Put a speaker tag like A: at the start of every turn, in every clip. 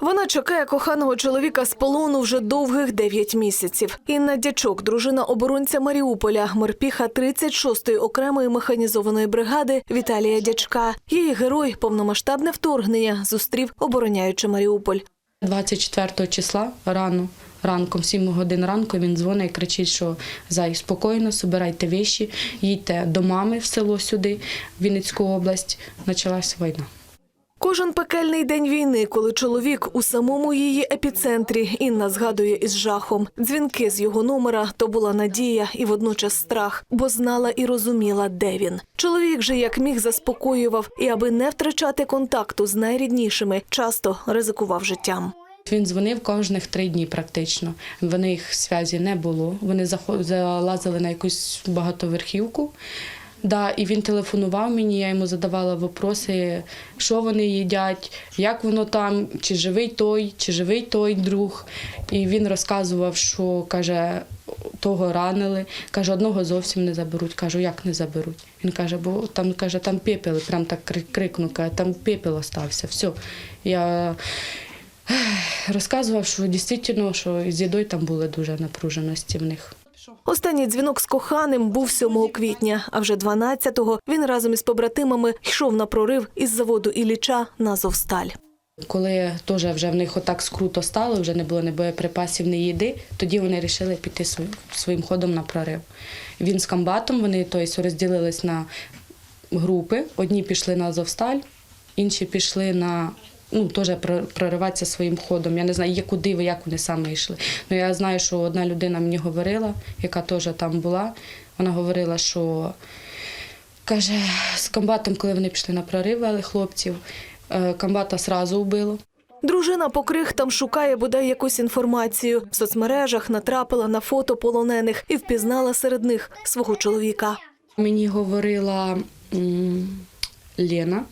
A: Вона чекає коханого чоловіка з полону вже довгих 9 місяців. Інна Дячок, дружина оборонця Маріуполя, морпіха 36-ї окремої механізованої бригади Віталія Дячка. Її герой повномасштабне вторгнення зустрів, обороняючи Маріуполь.
B: 24 числа рано, ранком, 7 годин ранку, він дзвонить і кричить, що зай, спокійно, собирайте віші, їдьте до мами в село сюди, в Вінницьку область. Почалась війна.
A: Кожен пекельний день війни, коли чоловік у самому її епіцентрі, Інна згадує із жахом. Дзвінки з його номера то була надія і водночас страх, бо знала і розуміла, де він. Чоловік же як міг заспокоював, і аби не втрачати контакту з найріднішими, часто ризикував життям.
B: Він дзвонив кожних три дні практично. В них зв'язі не було. Вони залазили на якусь багатоверхівку. Да, і він телефонував мені, я йому задавала питання, що вони їдять, як воно там, чи живий той, чи живий той друг. І він розказував, що каже, того ранили. Каже, одного зовсім не заберуть. Кажу, як не заберуть? Він каже, бо там каже, там пепел, прям так крикнув, каже, там пепел остався. Все. Я розказував, що дійсно, що з їдою там були дуже напруженості в них.
A: Останній дзвінок з коханим був 7 квітня, а вже 12-го він разом із побратимами йшов на прорив із заводу Ілліча на Азовсталь.
B: Коли теж вже в них отак скруто стало, вже не було ні боєприпасів, ні їди, тоді вони вирішили піти своїм ходом на прорив. Він з комбатом, вони тобто, розділились на групи. Одні пішли на Азовсталь, інші пішли на ну, теж про- прориватися своїм ходом. Я не знаю, є куди ви, як вони саме йшли. Ну, я знаю, що одна людина мені говорила, яка теж там була. Вона говорила, що каже, з комбатом, коли вони пішли на прорив, вели хлопців, е, комбата сразу вбило.
A: Дружина по крихтам шукає бодай якусь інформацію. В соцмережах натрапила на фото полонених і впізнала серед них свого чоловіка.
B: Мені говорила Лена.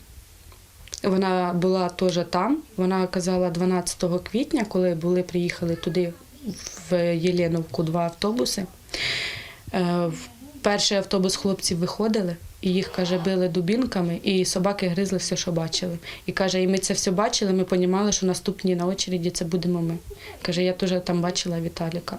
B: Вона була теж там. Вона казала 12 квітня, коли були, приїхали туди, в Єленовку, два автобуси. Е, Перший автобус хлопці виходили, і їх, каже, били дубінками, і собаки гризли все, що бачили. І каже, і ми це все бачили, ми розуміли, що наступні на очереді це будемо ми. Каже, я теж там бачила Віталіка.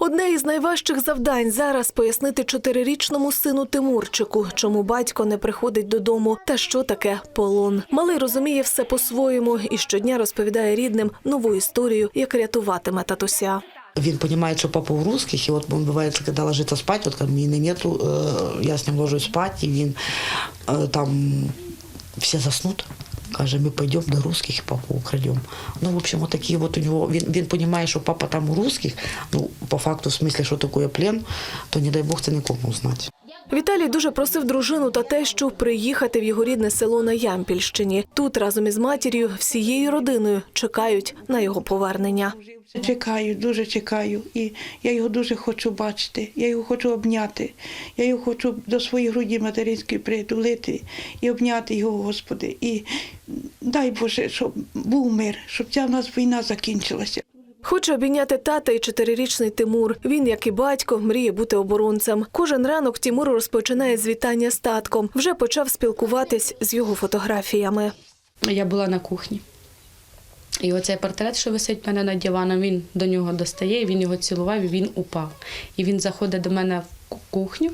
A: Одне із найважчих завдань зараз пояснити чотирирічному сину Тимурчику, чому батько не приходить додому та що таке полон. Малий розуміє все по-своєму і щодня розповідає рідним нову історію, як рятуватиме татуся.
C: Вин понимает, что папа у русских, и вот он бывает, когда ложится спать, вот когда меня нету, э, я с ним ложусь спать, и Вин э, там все заснут, каже, ми підемо до русских і папу украдемо. Ну, в общем, вот такие вот у нього він він понимает, що папа там у русских, ну, по факту, в смысле, що такое плен, то не дай бог це нікому узнать.
A: Віталій дуже просив дружину та тещу приїхати в його рідне село на Ямпільщині. Тут разом із матір'ю, всією родиною чекають на його повернення.
D: Чекаю, дуже чекаю. І я його дуже хочу бачити. Я його хочу обняти. Я його хочу до своєї груді материнської притулити і обняти його, Господи. І дай Боже, щоб був мир, щоб ця в нас війна закінчилася.
A: Хоче обійняти тата і чотирирічний Тимур. Він, як і батько, мріє бути оборонцем. Кожен ранок Тимур розпочинає з вітання з татком. Вже почав спілкуватись з його фотографіями.
B: Я була на кухні. І оцей портрет, що висить в мене над диваном, він до нього достає, він його цілував і він упав. І він заходить до мене в кухню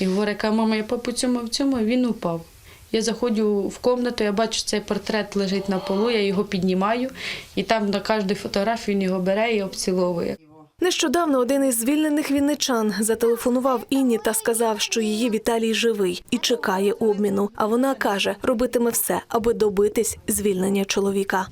B: і говорить, «Ка, мама, я папу цьому в цьому, і він упав. Я заходжу в кімнату, я бачу, цей портрет лежить на полу, я його піднімаю, і там на кожній фотографії він його бере і обціловує.
A: Нещодавно один із звільнених вінничан зателефонував Інні та сказав, що її Віталій живий і чекає обміну. А вона каже, робитиме все, аби добитись звільнення чоловіка.